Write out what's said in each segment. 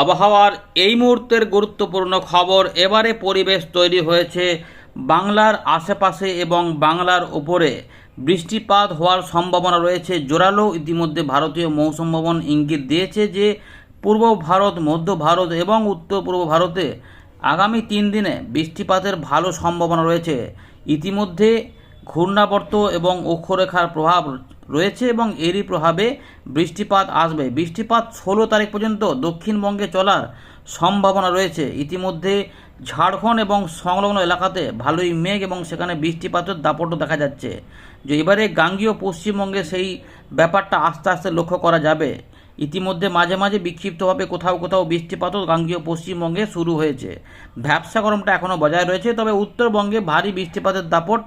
আবহাওয়ার এই মুহূর্তের গুরুত্বপূর্ণ খবর এবারে পরিবেশ তৈরি হয়েছে বাংলার আশেপাশে এবং বাংলার উপরে। বৃষ্টিপাত হওয়ার সম্ভাবনা রয়েছে। জোরালো ইতিমধ্যে ভারতীয় মৌসুম ভবন ইঙ্গিত দিয়েছে যে, পূর্ব ভারত, মধ্য ভারত এবং উত্তর পূর্ব ভারতে আগামী তিন দিনে বৃষ্টিপাতের ভালো সম্ভাবনা রয়েছে। ইতিমধ্যে ঘূর্ণাবর্ত এবং অক্ষরেখার প্রভাব রয়েছে এবং এরই প্রভাবে বৃষ্টিপাত আসবে। বৃষ্টিপাত ষোলো তারিখ পর্যন্ত দক্ষিণবঙ্গে চলার সম্ভাবনা রয়েছে। ইতিমধ্যে ঝাড়খণ্ড এবং সংলগ্ন এলাকাতে ভালোই মেঘ এবং সেখানে বৃষ্টিপাতের দাপটও দেখা যাচ্ছে। যে এবারে গাঙ্গীয় পশ্চিমবঙ্গে সেই ব্যাপারটা আস্তে আস্তে লক্ষ্য করা যাবে। ইতিমধ্যে মাঝে মাঝে বিক্ষিপ্তভাবে কোথাও কোথাও বৃষ্টিপাতও গাঙ্গীয় পশ্চিমবঙ্গে শুরু হয়েছে। ভ্যাবসা গরমটা এখনও বজায় রয়েছে, তবে উত্তরবঙ্গে ভারী বৃষ্টিপাতের দাপট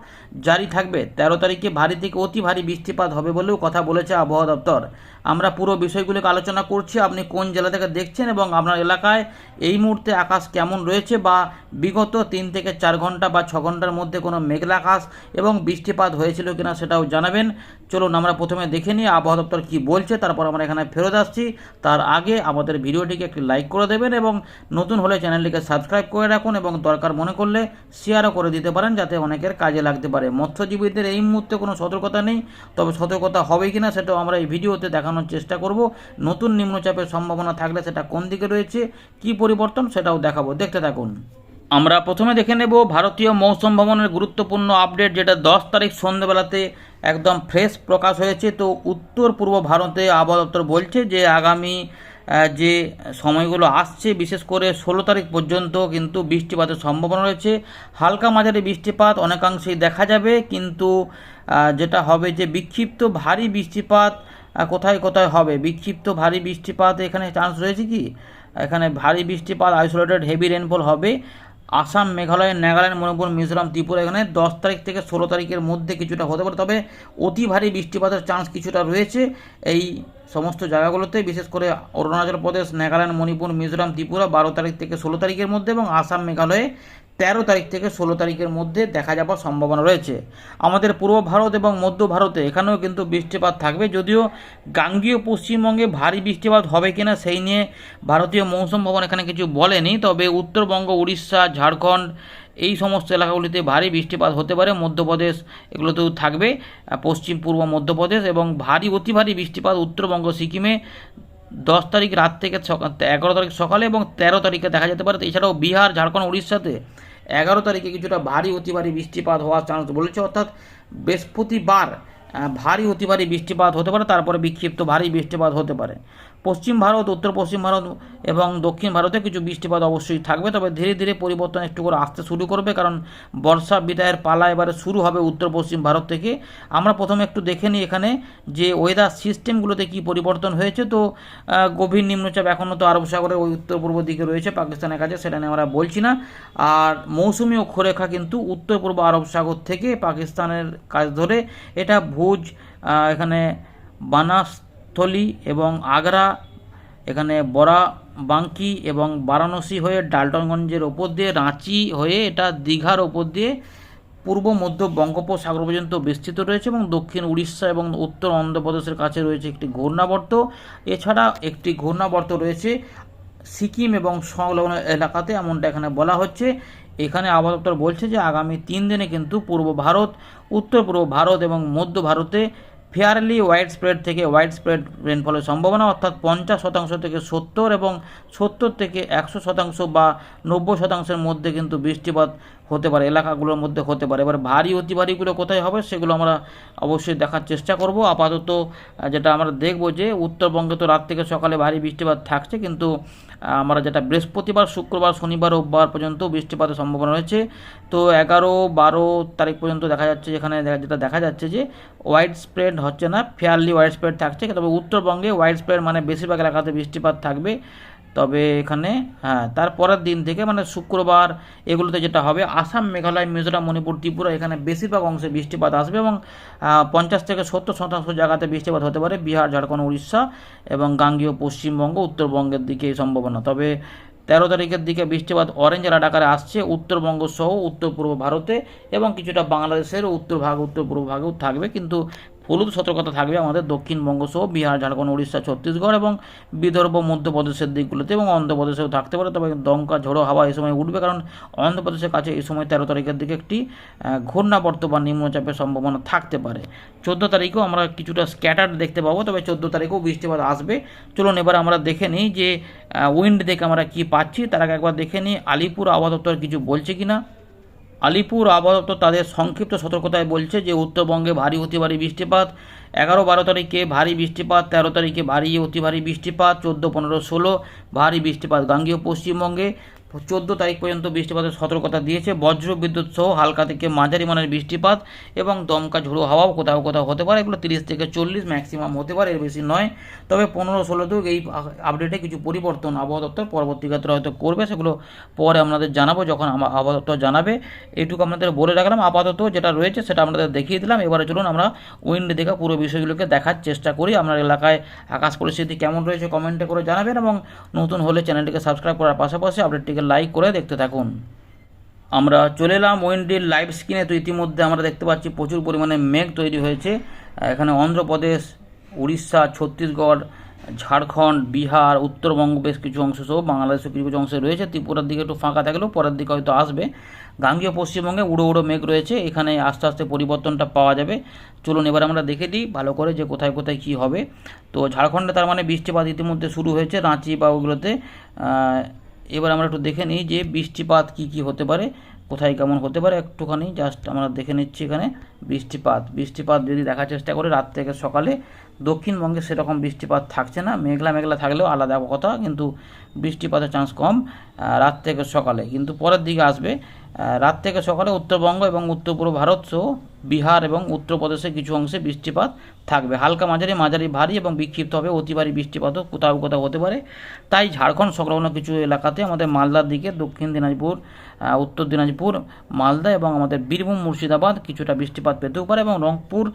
জারি থাকবে। তেরো তারিখে ভারী থেকে অতি ভারী বৃষ্টিপাত হবে বলেও কথা বলেছে আবহাওয়া দপ্তর। আমরা পুরো বিষয়গুলোকে আলোচনা করছি, আপনি কোন জেলা থেকে দেখছেন এবং আপনার এলাকায় এই মুহূর্তে আকাশ কেমন রয়েছে বা বিগত তিন থেকে চার ঘণ্টা বা ছ ঘণ্টার মধ্যে কোনো মেঘলা আকাশ এবং বৃষ্টিপাত হয়েছিল কিনা সেটাও জানাবেন। চলুন আমরা প্রথমে দেখে নিই আবহাওয়া দপ্তর কী বলছে, তারপর আমরা এখানে ফেরত আসছি। তার আগে আমাদের ভিডিওটিকে একটি লাইক করে দেবেন এবং নতুন হলে চ্যানেলটিকে সাবস্ক্রাইব করে রাখুন এবং দরকার মনে করলে শেয়ারও করে দিতে পারেন যাতে অনেকের কাজে লাগতে পারে। মৎস্যজীবীদের এই মুহূর্তে কোনো সতর্কতা নেই, তবে সতর্কতা হবে কিনা সেটাও আমরা এই ভিডিওতে দেখানোর চেষ্টা করব। নতুন নিম্নচাপের সম্ভাবনা থাকলে সেটা কোন দিকে রয়েছে, কি পরিবর্তন সেটাও দেখাবো। দেখতে থাকুন। আমরা প্রথমে দেখে নেব ভারতীয় মৌসুম ভবনের গুরুত্বপূর্ণ আপডেট, যেটা দশ তারিখ সন্ধ্যেবেলাতে একদম ফ্রেশ প্রকাশ হয়েছে। তো উত্তর পূর্ব ভারতে আবহাওয়া দপ্তর বলছে যে, আগামী যে সময়গুলো আসছে, বিশেষ করে ষোলো তারিখ পর্যন্ত কিন্তু বৃষ্টিপাতের সম্ভাবনা রয়েছে। হালকা মাঝারি বৃষ্টিপাত অনেকাংশেই দেখা যাবে, কিন্তু যেটা হবে যে বিক্ষিপ্ত ভারী বৃষ্টিপাত কোথায় কোথায় হবে? বিক্ষিপ্ত ভারী বৃষ্টিপাত এখানে চান্স রয়েছে কি? এখানে ভারী বৃষ্টিপাত আইসোলেটেড হেভি রেনফল হবে। আসাম, মেঘালয়, নাগাল্যান্ড, মণিপুর, মিজোরাম, ত্রিপুরা এখানে দশ তারিখ থেকে ষোলো তারিখের মধ্যে কিছুটা হতে পারে। তবে অতি ভারী বৃষ্টিপাতের চান্স কিছুটা রয়েছে এই সমস্ত জায়গাগুলোতে, বিশেষ করে অরুণাচল প্রদেশ, নাগাল্যান্ড, মণিপুর, মিজোরাম, ত্রিপুরা বারো তারিখ থেকে ষোলো তারিখের মধ্যে এবং আসাম, মেঘালয়ে তেরো তারিখ থেকে ষোলো তারিখের মধ্যে দেখা যাবার সম্ভাবনা রয়েছে। আমাদের পূর্ব ভারত এবং মধ্য ভারতে এখানেও কিন্তু বৃষ্টিপাত থাকবে, যদিও গাঙ্গীয় পশ্চিমবঙ্গে ভারী বৃষ্টিপাত হবে কিনা সেই নিয়ে ভারতীয় মৌসুম ভবন এখানে কিছু বলেনি, তবে উত্তরবঙ্গ, উড়িষ্যা, ঝাড়খণ্ড এই সমস্ত এলাকাগুলিতে ভারী বৃষ্টিপাত হতে পারে। মধ্যপ্রদেশ এগুলোতেও থাকবে, পশ্চিম, পূর্ব, মধ্যপ্রদেশ এবং ভারী, অতি ভারী বৃষ্টিপাত উত্তরবঙ্গ, সিকিমে দশ তারিখ রাত থেকে সকা- এগারো তারিখ সকালে এবং তেরো তারিখে দেখা যেতে পারে। এছাড়াও বিহার, ঝাড়খণ্ড, উড়িষ্যাতে এগারো তারিখে কিছুটা ভারী অতি ভারী বৃষ্টিপাত হওয়ার চান্স বলেছে অর্থাৎ বৃহস্পতিবার ভারী অতি ভারী বৃষ্টিপাত হতে পারে, তারপরে বিক্ষিপ্ত ভারী বৃষ্টিপাত হতে পারে। পশ্চিম ভারত, উত্তর পশ্চিম ভারত এবং দক্ষিণ ভারতে কিছু বৃষ্টিপাত অবশ্যই থাকবে, তবে ধীরে ধীরে পরিবর্তন একটু করে আসতে শুরু করবে, কারণ বর্ষা বিদায়ের পালা এবারে শুরু হবে উত্তর পশ্চিম ভারত থেকে। আমরা প্রথমে একটু দেখে নিই এখানে যে ওয়েদার সিস্টেমগুলোতে কি পরিবর্তন হয়েছে। তো গভীর নিম্নচাপ এখনও তো আরব সাগরের ওই উত্তর পূর্ব দিকে রয়েছে, পাকিস্তানের কাছে সেটা নিয়ে আমরা বলছি না। আর মৌসুমী অক্ষরেখা কিন্তু উত্তর পূর্ব আরব সাগর থেকে পাকিস্তানের কাছ ধরে এটা ভুজ এখানে বানাস্থলী এবং আগ্রা, এখানে বরা বাঙ্কি এবং বারাণসী হয়ে ডালটনগঞ্জের ওপর দিয়ে, রাঁচি হয়ে এটা দীঘার ওপর দিয়ে পূর্ব মধ্য বঙ্গোপসাগর পর্যন্ত বিস্তৃত রয়েছে এবং দক্ষিণ উড়িষ্যা এবং উত্তর অন্ধ্রপ্রদেশের কাছে রয়েছে একটি ঘূর্ণাবর্ত। এছাড়া একটি ঘূর্ণাবর্ত রয়েছে সিকিম এবং সংলগ্ন এলাকাতে, এমনটা এখানে বলা হচ্ছে। এখানে আবহাওয়া দপ্তর বলছে যে আগামী তিন দিনে কিন্তু পূর্ব ভারত, উত্তর পূর্ব ভারত এবং মধ্য ভারতে ফেয়ারলি ওয়াইড স্প্রেড থেকে ওয়াইড স্প্রেড রেনফলের সম্ভাবনা, অর্থাৎ পঞ্চাশ শতাংশ থেকে সত্তর এবং সত্তর থেকে একশো শতাংশ বা নব্বই শতাংশের মধ্যে কিন্তু বৃষ্টিপাত হতে পারে, এলাকাগুলোর মধ্যে হতে পারে। এবার ভারী অতি ভারীগুলো কোথায় হবে সেগুলো আমরা অবশ্যই দেখার চেষ্টা করব। আপাতত যেটা আমরা দেখব যে উত্তরবঙ্গে তো রাত থেকে সকালে ভারী বৃষ্টিপাত থাকছে, কিন্তু আমরা যেটা বৃহস্পতিবার, শুক্রবার, শনিবার, রোববার পর্যন্ত বৃষ্টিপাতের সম্ভাবনা রয়েছে। তো এগারো, বারো তারিখ পর্যন্ত দেখা যাচ্ছে যেখানে যেটা দেখা যাচ্ছে যে ওয়াইড স্প্রেড হচ্ছে না ফেয়ারলি ওয়াইড স্প্রেড থাকছে। তবে উত্তরবঙ্গে ওয়াইড স্প্রেড মানে বেশিরভাগ এলাকাতে বৃষ্টিপাত থাকবে। তবে এখানে হ্যাঁ তারপরের দিন থেকে মানে শুক্রবার এগুলোতে যেটা হবে, আসাম, মেঘালয়, মিজোরাম, মণিপুর, ত্রিপুরা, এখানে বেশিরভাগ অংশে বৃষ্টিপাত আসবে এবং পঞ্চাশ থেকে সত্তর শতাংশ জায়গাতে বৃষ্টিপাত হতে পারে, বিহার, ঝাড়খণ্ড, উড়িষ্যা এবং গাঙ্গীয় পশ্চিমবঙ্গ, উত্তরবঙ্গের দিকে এই সম্ভাবনা। তবে তেরো তারিখের দিকে বৃষ্টিপাত অরেঞ্জ অ্যালার্ট আকারে আসছে, উত্তরবঙ্গ সহ উত্তর পূর্ব ভারতে এবং কিছুটা বাংলাদেশের উত্তর ভাগ উত্তর পূর্ব ভাগেও থাকবে। কিন্তু হলুদ সতর্কতা থাকবে আমাদের দক্ষিণবঙ্গ সহ বিহার, ঝাড়খণ্ড, উড়িষ্যা, ছত্তিশগড় এবং বিদর্ভ, মধ্যপ্রদেশের দিকগুলোতে এবং অন্ধ্রপ্রদেশেও থাকতে পারে। তবে দমকা, ঝোড়ো হাওয়া এই সময় উঠবে কারণ অন্ধ্রপ্রদেশের কাছে এই সময় তেরো তারিখের দিকে একটি ঘূর্ণাবর্ত বা নিম্নচাপের সম্ভাবনা থাকতে পারে। চোদ্দ তারিখেও আমরা কিছুটা স্ক্যাটার দেখতে পাবো, তবে চোদ্দ তারিখেও বৃষ্টিপাত আসবে। চলুন এবার আমরা দেখে নিই যে উইন্ড দেখে আমরা কি পাচ্ছি। তার আগে একবার দেখে নিই, আলিপুর আবহাওয়া দপ্তর কিছু বলছে কিনা। আলিপুর আপাতত তাদের সংক্ষিপ্ত সতর্কতায় বলছে যে, উত্তরবঙ্গে ভারী অতি ভারী বৃষ্টিপাত, এগারো বারো তারিখে ভারী বৃষ্টিপাত, তেরো তারিখে ভারী অতি ভারী বৃষ্টিপাত, চোদ্দ পনেরো ষোলো ভারী বৃষ্টিপাত গাঙ্গীয় পশ্চিমবঙ্গে চোদ্দ তারিখ পর্যন্ত বৃষ্টিপাতের সতর্কতা দিয়েছে। বজ্র বিদ্যুৎ সহ হালকা থেকে মাঝারি মানের বৃষ্টিপাত এবং দমকা ঝোড়ো হাওয়াও কোথাও কোথাও হতে পারে। এগুলো তিরিশ থেকে চল্লিশ ম্যাক্সিমাম হতে পারে, এর বেশি নয়। তবে পনেরো ষোলো ষোলোতেও এই আপডেটে কিছু পরিবর্তন আবহাওয়া দপ্তর পরবর্তী ক্ষেত্রে হয়তো করবে, সেগুলো পরে আপনাদের জানাব যখন আবহাওয়া দপ্তর জানাবে। এইটুকু আপনাদের বলে রাখলাম। আপাতত যেটা রয়েছে সেটা আপনাদের দেখিয়ে দিলাম। এবারে চলুন আমরা উইন্ড দেখা পুরো বিষয়গুলোকে দেখার চেষ্টা করি। আপনার এলাকায় আকাশ পরিস্থিতি কেমন রয়েছে কমেন্টে করে জানাবেন এবং নতুন হলে চ্যানেলটিকে সাবস্ক্রাইব করার পাশাপাশি আপডেটটিকে লাইক করে দেখতে থাকুন। আমরা চলে এলাম ওয়েন্ডির লাইভ স্ক্রিনে তো ইতিমধ্যে আমরা দেখতে পাচ্ছি প্রচুর পরিমাণে মেঘ তৈরি হয়েছে। এখানে অন্ধ্রপ্রদেশ, উড়িষ্যা, ছত্তিশগড়, ঝাড়খণ্ড, বিহার, উত্তরবঙ্গ বেশ কিছু অংশ সহ বাংলাদেশের কিছু কিছু অংশে রয়েছে। ত্রিপুরার দিকে একটু ফাঁকা থাকলেও পরের দিকে হয়তো আসবে। গাঙ্গীয় পশ্চিমবঙ্গে উড়ো উড়ো মেঘ রয়েছে। এখানে আস্তে আস্তে পরিবর্তনটা পাওয়া যাবে। চলুন এবার আমরা দেখে দিই ভালো করে যে কোথায় কোথায় কী হবে। তো ঝাড়খণ্ডে তার মানে বৃষ্টিপাত ইতিমধ্যে শুরু হয়েছে। রাঁচি বা ওগুলোতে এবার আমরা একটু দেখে নিই যে বৃষ্টিপাত কি কি হতে পারে, কোথায় কেমন হতে পারে, একটুখানি জাস্ট আমরা দেখে নিচ্ছি এখানে বৃষ্টিপাত। বৃষ্টিপাত যদি দেখার চেষ্টা করি, রাত থেকে সকালে দক্ষিণবঙ্গে সেরকম বৃষ্টিপাত থাকছে না, মেঘলা মেঘলা থাকলেও আলাদা কথা, কিন্তু বৃষ্টিপাতের চান্স কম রাত থেকে সকালে। কিন্তু পরের দিকে আসবে রাত থেকে সকালে উত্তরবঙ্গ এবং উত্তর পূর্ব ভারত সহ বিহার এবং উত্তরপ্রদেশের কিছু অংশে বৃষ্টিপাত থাকবে। হালকা মাঝারি মাঝারি ভারী এবং বিক্ষিপ্ত হবে। অতি ভারী বৃষ্টিপাতও কোথাও কোথাও হতে পারে। তাই ঝাড়খণ্ড সংলগ্ন কিছু এলাকাতে আমাদের মালদার দিকে দক্ষিণ দিনাজপুর উত্তর দিনাজপুর, মালদা এবং আমাদের বীরভূম, মুর্শিদাবাদ কিছুটা বৃষ্টিপাত পেতেও পারে এবং রংপুর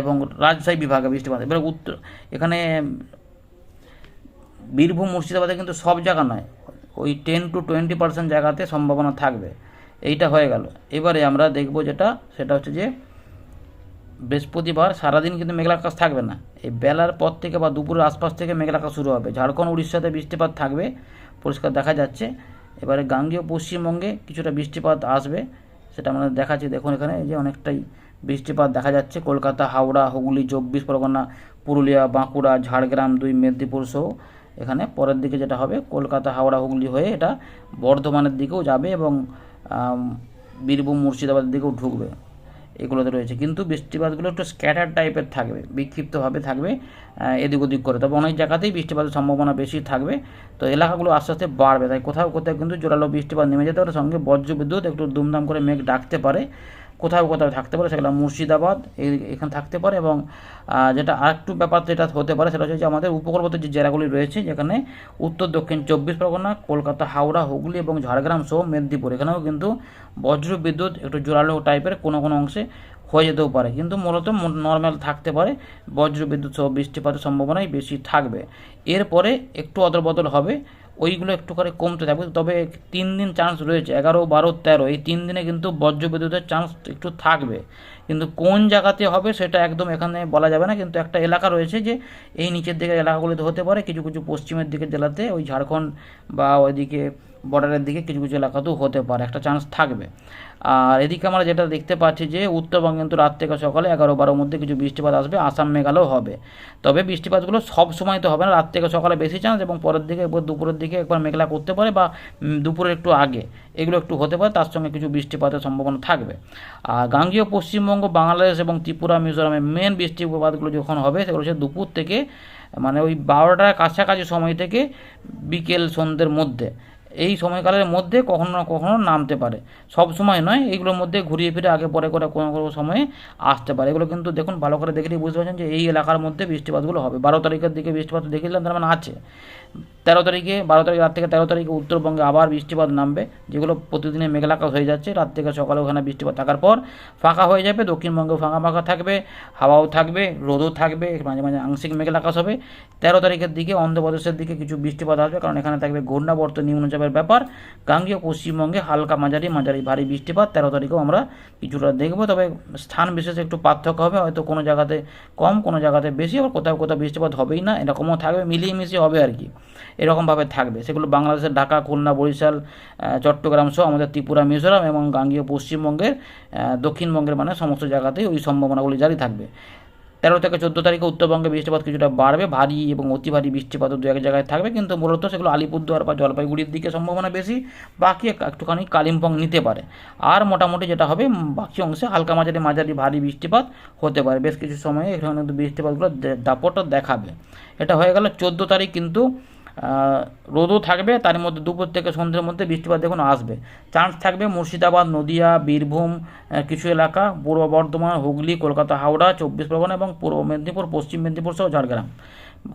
এবং রাজশাহী বিভাগে বৃষ্টিপাত। এবার উত্তর এখানে বীরভূম, মুর্শিদাবাদে কিন্তু সব জায়গা নয়। ওই টেন টু টোয়েন্টি পার্সেন্ট জায়গাতে সম্ভাবনা থাকবে। এইটা হয়ে গেল। এবারে আমরা দেখব যেটা, সেটা হচ্ছে যে, বৃহস্পতিবার সারাদিন কিন্তু মেঘলা আকাশ থাকবে না। এই বেলার পর থেকে বা দুপুরের আশপাশ থেকে মেঘলা আকাশ শুরু হবে। ঝাড়খণ্ড, উড়িষ্যাতে বৃষ্টিপাত থাকবে, পরিষ্কার দেখা যাচ্ছে। এবারে গাঙ্গীয় পশ্চিমবঙ্গে কিছুটা বৃষ্টিপাত আসবে, সেটা আমরা দেখাচ্ছি। দেখুন এখানে যে অনেকটাই বৃষ্টিপাত দেখা যাচ্ছে। কলকাতা, হাওড়া, হুগলি, চব্বিশ পরগনা, পুরুলিয়া, বাঁকুড়া, ঝাড়গ্রাম, দুই, মেদিনীপুর সহ এখানে পরের দিকে যেটা হবে, কলকাতা হাওড়া হুগলি হয়ে এটা বর্ধমানের দিকেও যাবে এবং বীরভূম মুর্শিদাবাদের দিকেও ঢুকবে। এগুলোতে রয়েছে। কিন্তু বৃষ্টিপাতগুলো একটু স্ক্যাটার টাইপের থাকবে, বিক্ষিপ্তভাবে থাকবে এদিক ওদিক করে। তবে অনেক জায়গাতেই বৃষ্টিপাতের সম্ভাবনা বেশি থাকবে। তো এলাকাগুলো আস্তে আস্তে বাড়বে। তাই কোথাও কোথাও কিন্তু জোরালো বৃষ্টিপাত নেমে যেতে পারে। সঙ্গে বজ্রবিদ্যুৎ একটু দুমদাম করে মেঘ ডাকতে পারে। কোথাও কোথাও থাকতে পারে, সেগুলো মুর্শিদাবাদ এখানে থাকতে পারে এবং যেটা আরেকটু ব্যাপার যেটা হতে পারে সেটা হচ্ছে যে আমাদের উপকূলবর্তী যে জেলাগুলি রয়েছে, যেখানে উত্তর, দক্ষিণ চব্বিশ পরগনা, কলকাতা, হাওড়া, হুগলি এবং ঝাড়গ্রাম সহ মেদিনীপুর, এখানেও কিন্তু বজ্র বিদ্যুৎ একটু জোরালো টাইপের কোনো কোনো অংশে হয়ে যেতেও পারে। কিন্তু মূলত নর্মাল থাকতে পারে, বজ্র বিদ্যুৎ সহ বৃষ্টিপাতের সম্ভাবনাই বেশি থাকবে। এরপরে একটু অদল বদল হবে ওইগুলো একটু করে কমতে থাকবে। তবে তিন দিন চান্স রয়েছে, এগারো, বারো, তেরো, এই তিন দিনে কিন্তু বজ্র বিদ্যুতের চান্স একটু থাকবে। কিন্তু কোন জায়গাতে হবে সেটা একদম এখানে বলা যাবে না। কিন্তু একটা এলাকা রয়েছে যে, এই নিচের দিকে এলাকাগুলিতে হতে পারে, কিছু কিছু পশ্চিমের দিকে জেলাতে, ওই ঝাড়খণ্ড বা ওইদিকে বর্ডারের দিকে কিছু কিছু এলাকাতেও হতে পারে, একটা চান্স থাকবে। আর এদিকে আমরা যেটা দেখতে পাচ্ছি যে উত্তরবঙ্গে কিন্তু রাত থেকে সকালে এগারো বারোর মধ্যে কিছু বৃষ্টিপাত আসবে, আসাম মেঘালয় হবে। তবে বৃষ্টিপাতগুলো সব সময় তো হবে না, রাত থেকে সকালে বেশি চান্স এবং পরের দিকে একবার দুপুরের দিকে একবার মেঘলা করতে পারে বা দুপুরের একটু আগে। এগুলো একটু হতে পারে, তার সঙ্গে কিছু বৃষ্টিপাতের সম্ভাবনা থাকবে। আর গাঙ্গীয় পশ্চিমবঙ্গ, বাংলাদেশ এবং ত্রিপুরা মিজোরামে মেন বৃষ্টিপাতগুলো যখন হবে, সেগুলো হচ্ছে দুপুর থেকে মানে ওই বারোটার কাছাকাছি সময় থেকে বিকেল সন্ধ্যের মধ্যে। এই সময়কালের মধ্যে কখনো না কখনো নামতে পারে। সব সময় নয় এইগুলোর মধ্যে ঘুরিয়ে ফিরে আগে পরে করে কোনো কোনো সময়ে আসতে পারে। এগুলো কিন্তু দেখুন ভালো করে দেখলেই বুঝতে পারছেন যে এই এলাকার মধ্যে বৃষ্টিপাতগুলো হবে। বারো তারিখের দিকে বৃষ্টিপাত দেখেছিলাম তার মানে আছে। তেরো তারিখে, বারো তারিখ রাত থেকে তেরো তারিখে উত্তরবঙ্গে আবার বৃষ্টিপাত নামবে, যেগুলো প্রতিদিনে মেঘলাকাশ হয়ে যাচ্ছে। রাত থেকে সকালে ওখানে বৃষ্টিপাত থাকার পর ফাঁকা হয়ে যাবে, দক্ষিণবঙ্গেও ফাঁকা ফাঁকা থাকবে, হাওয়াও থাকবে, রোদও থাকবে, মাঝে মাঝে আংশিক মেঘলাকাশ হবে। তেরো তারিখের দিকে অন্ধ্রপ্রদেশের দিকে কিছু বৃষ্টিপাত আসবে, কারণ এখানে থাকবে ঘূর্ণাবর্ত নিম্নচাপের ব্যাপার। গাঙ্গীয় পশ্চিমবঙ্গে হালকা মাঝারি মাঝারি ভারী বৃষ্টিপাত। তেরো তারিখেও আমরা কিছুটা দেখব, তবে স্থান বিশেষে একটু পার্থক্য হবে। হয়তো কোনো জায়গাতে কম, কোনো জায়গাতে বেশি, আবার কোথাও কোথাও বৃষ্টিপাত হবেই না, এরকমও থাকবে, মিলিয়ে মিশিয়ে হবে আর কি। এরকমভাবে থাকবে। সেগুলো বাংলাদেশের ঢাকা, খুলনা, বরিশাল চট্টগ্রাম সহ আমাদের ত্রিপুরা, মিজোরাম এবং গাঙ্গীয় পশ্চিমবঙ্গের দক্ষিণবঙ্গের মানে সমস্ত জায়গাতেই ওই সম্ভাবনাগুলি জারি থাকবে। তেরো থেকে চোদ্দ তারিখে উত্তরবঙ্গে বৃষ্টিপাত কিছুটা বাড়বে, ভারী এবং অতি ভারী বৃষ্টিপাতও দু এক জায়গায় থাকবে, কিন্তু মূলত সেগুলো আলিপুরদুয়ার বা জলপাইগুড়ির দিকে সম্ভাবনা বেশি, বাকি একটুখানি কালিম্পং নিতে পারে। আর মোটামুটি যেটা হবে বাকি অংশে হালকা মাঝারি মাঝারি ভারী বৃষ্টিপাত হতে পারে। বেশ কিছু সময়ে এখানে কিন্তু বৃষ্টিপাতগুলো দে- দাপটটা দেখাবে। এটা হয়ে গেল চোদ্দ তারিখ কিন্তু রোদও থাকবে, তার মধ্যে দুপুর থেকে সন্ধ্যের মধ্যে বৃষ্টিপাত দেখুন আসবে। চান্স থাকবে মুর্শিদাবাদ, নদিয়া, বীরভূম কিছু এলাকা, পূর্ব বর্ধমান, হুগলি, কলকাতা, হাওড়া, চব্বিশ পরগনা এবং পূর্ব মেদিনীপুর, পশ্চিম মেদিনীপুর সহ ঝাড়গ্রাম।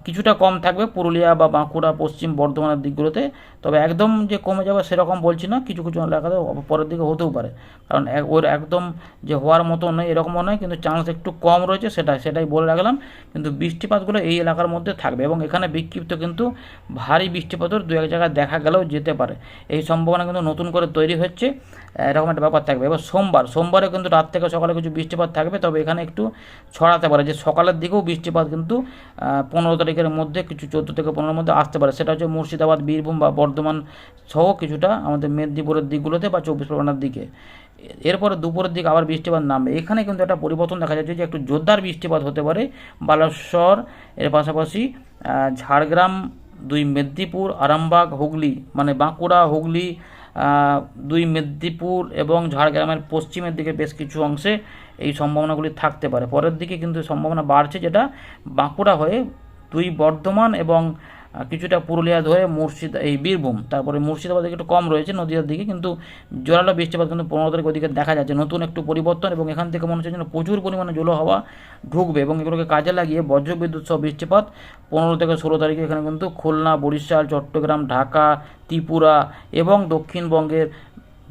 কিছুটা কম থাকবে পুরুলিয়া বা বাঁকুড়া, পশ্চিম বর্ধমানের দিকগুলোতে। তবে একদম যে কমে যাবে সেরকম বলছি না, কিছু কিছু এলাকাতে পরের দিকে হতেও পারে। কারণ ওর একদম যে হওয়ার মতো নয় এরকমও নয়, কিন্তু চান্স একটু কম রয়েছে সেটাই সেটাই বলে রাখলাম। কিন্তু বৃষ্টিপাতগুলো এই এলাকার মধ্যে থাকবে এবং এখানে বিক্ষিপ্ত কিন্তু ভারী বৃষ্টিপাতের দু এক জায়গায় দেখা গেলেও যেতে পারে। এই সম্ভাবনা কিন্তু নতুন করে তৈরি হচ্ছে, এরকম একটা ব্যাপার থাকবে। এবার সোমবার, সোমবারে কিন্তু রাত থেকে সকালে কিছু বৃষ্টিপাত থাকবে, তবে এখানে একটু ছড়াতে পারে। যে সকালের দিকেও বৃষ্টিপাত কিন্তু পনেরো তারিখের মধ্যে, কিছু চোদ্দ থেকে পনেরোর মধ্যে আসতে পারে। সেটা হচ্ছে মুর্শিদাবাদ, বীরভূম বা বর্ধমান সহ কিছুটা আমাদের মেদিনীপুরের দিকগুলোতে বা চব্বিশ পরগনার দিকে। এরপরে দুপুরের দিকে আবার বৃষ্টিপাত নামবে। এখানে কিন্তু একটা পরিবর্তন দেখা যাচ্ছে যে একটু জোরদার বৃষ্টিপাত হতে পারে বালেশ্বর, এর পাশাপাশি ঝাড়গ্রাম, দুই মেদিনীপুর, আরামবাগ, হুগলি মানে বাঁকুড়া, হুগলি দুই মেদিনীপুর এবং ঝাড়গ্রামের পশ্চিমের দিকে বেশ কিছু অংশে এই সম্ভাবনাগুলি থাকতে পারে। পরের দিকে কিন্তু সম্ভাবনা বাড়ছে যেটা বাঁকুড়া হয়ে দুই বর্ধমান এবং কিছুটা পুরুলিয়া ধরে মুর্শিদ, এই বীরভূম। তারপরে মুর্শিদাবাদ একটু কম রয়েছে নদীয়ার দিকে, কিন্তু জোরালো বৃষ্টিপাত কিন্তু পনেরো তারিখ ওদিকে দেখা যাচ্ছে। নতুন একটু পরিবর্তন এবং এখান থেকে মনে হচ্ছে যেন প্রচুর পরিমাণে জলো হাওয়া ঢুকবে এবং এগুলোকে কাজে লাগিয়ে বজ্রবিদ্যুৎ সহ বৃষ্টিপাত পনেরো থেকে ষোলো তারিখে এখানে কিন্তু খুলনা, বরিশাল, চট্টগ্রাম, ঢাকা, ত্রিপুরা এবং দক্ষিণবঙ্গের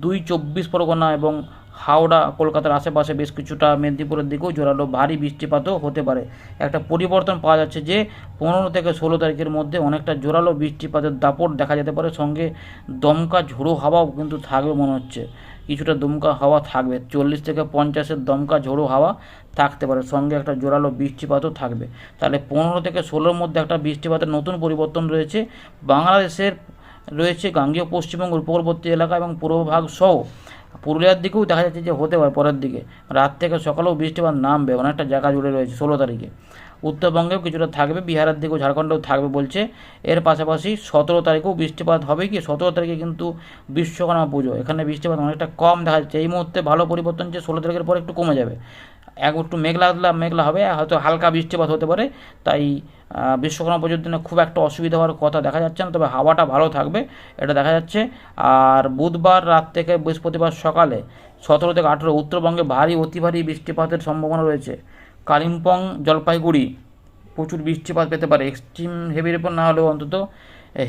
দুই চব্বিশ পরগনা এবং হাওড়া, কলকাতার আশেপাশে বেশ কিছুটা মেদিনীপুরের দিকেও জোরালো ভারী বৃষ্টিপাতও হতে পারে। একটা পরিবর্তন পাওয়া যাচ্ছে যে, পনেরো থেকে ষোলো তারিখের মধ্যে অনেকটা জোরালো বৃষ্টিপাতের দাপট দেখা যেতে পারে। সঙ্গে দমকা ঝোড়ো হাওয়াও কিন্তু থাকবে মনে হচ্ছে। কিছুটা দমকা হাওয়া থাকবে, চল্লিশ থেকে পঞ্চাশের দমকা ঝোড়ো হাওয়া থাকতে পারে। সঙ্গে একটা জোরালো বৃষ্টিপাতও থাকবে। তাহলে পনেরো থেকে ষোলোর মধ্যে একটা বৃষ্টিপাতের নতুন পরিবর্তন রয়েছে। বাংলাদেশের রয়েছে গাঙ্গীয় পশ্চিমবঙ্গ, উপকূলবর্তী এলাকা এবং পূর্বভাগ সহ পুরুলিয়ার দিকেও দেখা যাচ্ছে যে হতে পারে পরের দিকে। রাত থেকে সকালেও বৃষ্টিপাত নামবে, অনেকটা জায়গা জুড়ে রয়েছে ষোলো তারিখে। উত্তরবঙ্গেও কিছুটা থাকবে, বিহারের দিকেও ঝাড়খণ্ডেও থাকবে বলছে। এর পাশাপাশি সতেরো তারিখেও বৃষ্টিপাত হবে কি? সতেরো তারিখে কিন্তু বিশ্বকর্মা পুজো। এখানে বৃষ্টিপাত অনেকটা কম দেখা যাচ্ছে। এই মুহূর্তে ভালো পরিবর্তন যে ষোলো তারিখের পর একটু কমে যাবে। এক একটু মেঘলা মেঘলা হবে, হয়তো হালকা বৃষ্টিপাত হতে পারে। তাই বিশ্বকর্মা পুজোর দিনে খুব একটা অসুবিধা হওয়ার কথা দেখা যাচ্ছে না, তবে হাওয়াটা ভালো থাকবে, এটা দেখা যাচ্ছে। আর বুধবার রাত থেকে বৃহস্পতিবার সকালে সতেরো থেকে আঠেরো উত্তরবঙ্গে ভারী, অতি ভারী বৃষ্টিপাতের সম্ভাবনা রয়েছে। কালিম্পং, জলপাইগুড়ি প্রচুর বৃষ্টিপাত পেতে পারে। এক্সট্রিম হেভি রেনফল না হলেও অন্তত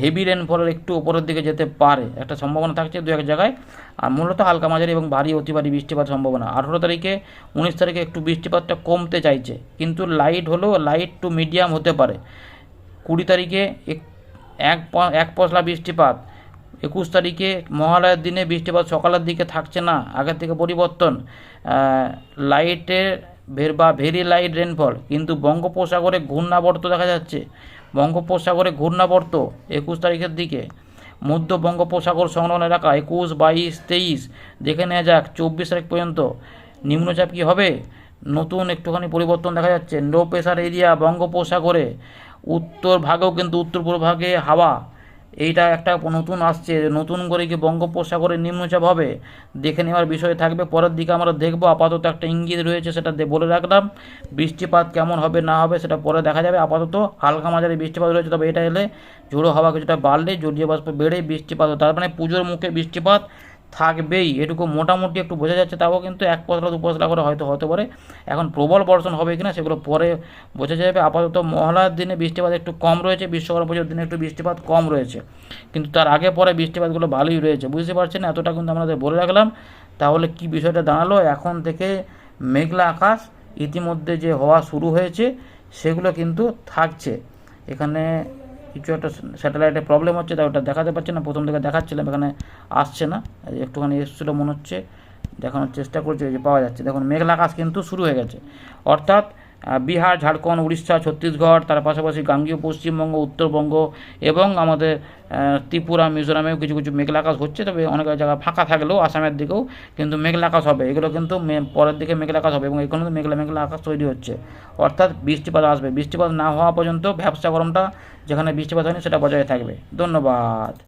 হেভি রেনফলের একটু উপরের দিকে যেতে পারে, একটা সম্ভাবনা থাকছে দু এক জায়গায়। আর মূলত হালকা মাঝারি এবং ভারী অতি ভারী বৃষ্টিপাত সম্ভাবনা। আঠেরো তারিখে, উনিশ তারিখে একটু বৃষ্টিপাতটা কমতে চাইছে, কিন্তু লাইট হলেও লাইট টু মিডিয়াম হতে পারে। কুড়ি তারিখে এক এক পশলা বৃষ্টিপাত, একুশ তারিখে মহালয়ার দিনে বৃষ্টিপাত সকালের দিকে থাকছে না, আগের থেকে পরিবর্তন। লাইটের ভের বা ভেরি লাইট রেনফল কিন্তু বঙ্গোপসাগরে ঘূর্ণাবর্ত দেখা যাচ্ছে। বঙ্গোপসাগরে ঘূর্ণাবর্ত একুশ তারিখের দিকে। মধ্য বঙ্গোপসাগর সংলগ্ন এলাকা একুশ, বাইশ, তেইশ, দেখে নেওয়া যাক চব্বিশ তারিখ পর্যন্ত নিম্নচাপ কী হবে। নতুন একটুখানি পরিবর্তন দেখা যাচ্ছে। লো প্রেশার এরিয়া বঙ্গোপসাগরে, উত্তর ভাগেও কিন্তু উত্তর পূর্ব ভাগে হাওয়া এইটা একটা নতুন আসছে, নতুন করে কি বঙ্গোপসাগরে নিম্নচাপ হবে? দেখে নেওয়ার বিষয় থাকবে। পরের দিকে আমরা দেখব, আপাতত একটা ইঙ্গিত রয়েছে, সেটা বলে রাখলাম। বৃষ্টিপাত কেমন হবে, না হবে, সেটা পরে দেখা যাবে। আপাতত হালকা মাঝারি বৃষ্টিপাত রয়েছে, তবে এটা এলে ঝোড়ো হাওয়া কিছুটা বাড়লে জলীয় বাষ্প বেড়ে বৃষ্টিপাত। তার মানে পুজোর মুখে বৃষ্টিপাত থাকবেই। এটুকু মোটামুটি একটু বোঝা যাচ্ছে, তাও কিন্তু এক পশলা, দু পশলা করে হয়তো, হতে পারে। এখন প্রবল বর্ষণ হবে কিনা সেগুলো পরে বোঝা যাবে। আপাতত মহলার দিনে বৃষ্টিপাত একটু কম রয়েছে, বিশ্বকর্মা পুজোর দিনে একটু বৃষ্টিপাত কম রয়েছে। কিন্তু তার আগে পরে বৃষ্টিপাতগুলো ভালোই রয়েছে। বুঝতে পারছেন? এতটা কিন্তু আমাদের বলে রাখলাম। তাহলে কি বিষয়টা দাঁড়াল? এখন থেকে মেঘলা আকাশ, ইতিমধ্যে যে হওয়া শুরু হয়েছে, সেগুলো কিন্তু থাকছে। এখানে কিছু একটা স্যাটেলাইটের প্রবলেম হচ্ছে, তাই ওটা দেখাতে পারছে না। প্রথম থেকে দেখাচ্ছিলাম, এখানে আসছে না। একটুখানি এসেছিল, মনে হচ্ছে, দেখানোর চেষ্টা করছে যে পাওয়া যাচ্ছে। দেখুন, মেঘলা আকাশ কিন্তু শুরু হয়ে গেছে। অর্থাৎ বিহার, ঝাড়খণ্ড, উড়িষ্যা, ছত্তিশগড়, তার পাশাপাশি গাঙ্গীয়, পশ্চিমবঙ্গ, উত্তরবঙ্গ এবং আমাদের ত্রিপুরা, মিজোরামেও কিছু কিছু মেঘলা আকাশ হচ্ছে তবে অনেক জায়গা ফাঁকা থাকলেও আসামের দিকেও কিন্তু মেঘলা আকাশ হবে। এগুলো কিন্তু পরের দিকে মেঘলা আকাশ হবে এবং এখানে কিন্তু মেঘলা মেঘলা আকাশ তৈরি হচ্ছে। অর্থাৎ বৃষ্টিপাত আসবে। বৃষ্টিপাত না হওয়া পর্যন্ত ব্যবসা গরমটা যেখানে বৃষ্টিপাত হয়নি সেটা বজায় থাকবে। ধন্যবাদ।